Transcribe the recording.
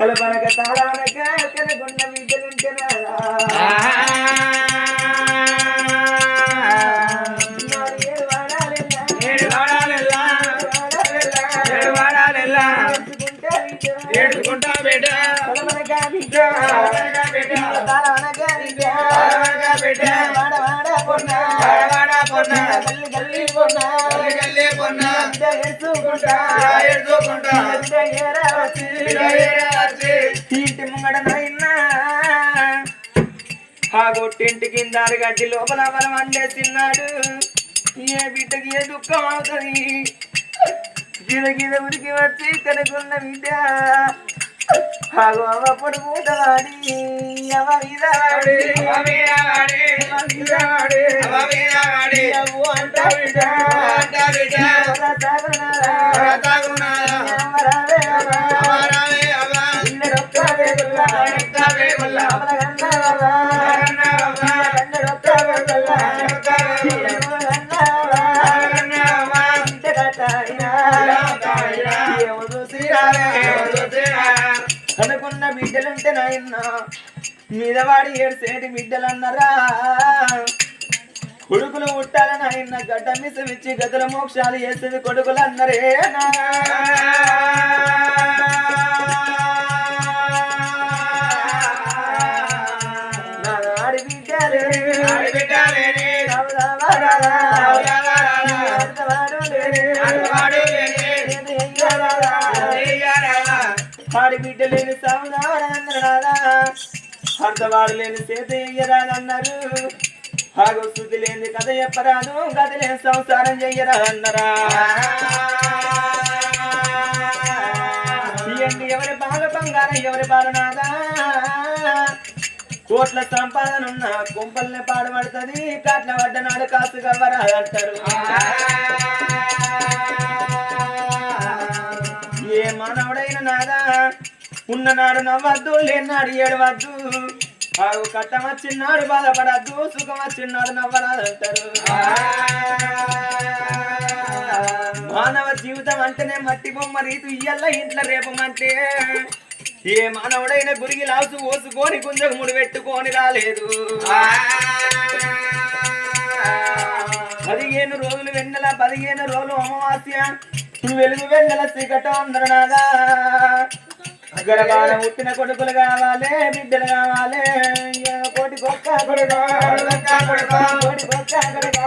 కలపనక తాళానక కనగొండ బిడ్డలుంటేనా నాడు ఏడు వాడాలెల్లా, ఏడు వాడాలెల్లా, వాడాలెల్లా, ఏడు వాడాలెల్లా, ఏడ్చుకుంటా బిడ్డ, కలపనక బిడ్డ, కలపనక బిడ్డ, వాడ వాడ పొన్న, గల్లి పొన్న, ఏరా వచ్చి, ఇంటి ముంగడ నాయనా ఆ గొట్టింటి కింద గడ్డి లోపల బలం అండేసిన్నాడు ఏ బిడ్డకి ఏ దుఃఖం అవుతుంది? గిద ఉరికి వచ్చి కనుకున్న బిడ్డ. ఆగు అవ్వ పొడుగుట వాడి అవ అంట బిడ్డ. అంటా బిడ్డ, అనుకున్న బిడ్డలుంటే నాయన్న మీదవాడి ఏడ్సేటి బిడ్డలన్నరా కొడుకులు పుట్టాలని ఆయన గడ్డ మిసమిచ్చి గదుల మోక్షాలు వేసేది కొడుకులు అన్నరే బిడ్డలే బిడ్డ లేని సాముదాడన్నారా అర్థవాడు లేని చేత ఆగో శుద్ధి లేని కథ చెప్పరాదు కథ లేని సంసారం చెయ్యరా అన్నరా ఎవరి బాల బంగారం ఎవరి బాలనాదా కోట్ల సంపాదన ఉన్న కుంపల్ని పాడుపడుతుంది కాట్ల వడ్డనాడు కాసుగా గవ్వరా అంటారు. ఉన్ననాడు నవ్వద్దు లేనాడు ఏడవద్దు. ఆగు కట్టం వచ్చినాడు బాధపడద్దు సుఖం వచ్చినాడు నవ్వరాదంటారు మానవ జీవితం అంటేనే మట్టి బొమ్మ రీతు ఇయ్యల్ల ఇంట్లో రేపమంటే ఏ మానవుడైన గురిగి లాసు ఓసుకొని గుంజకు ముడి పెట్టుకొని రాలేదు. పదిహేను రోజులు వెన్నెల పదిహేను రోజులు అమావాస్య. వెలుగు వెన్నెల చీకటం అందరు నాగా గర్భాన పుట్టిన కొడుకులు కావాలి బిడ్డలు కావాలి. కోటి కొక్క కొడుకు. కోటి కొడుకు. కొడుకు.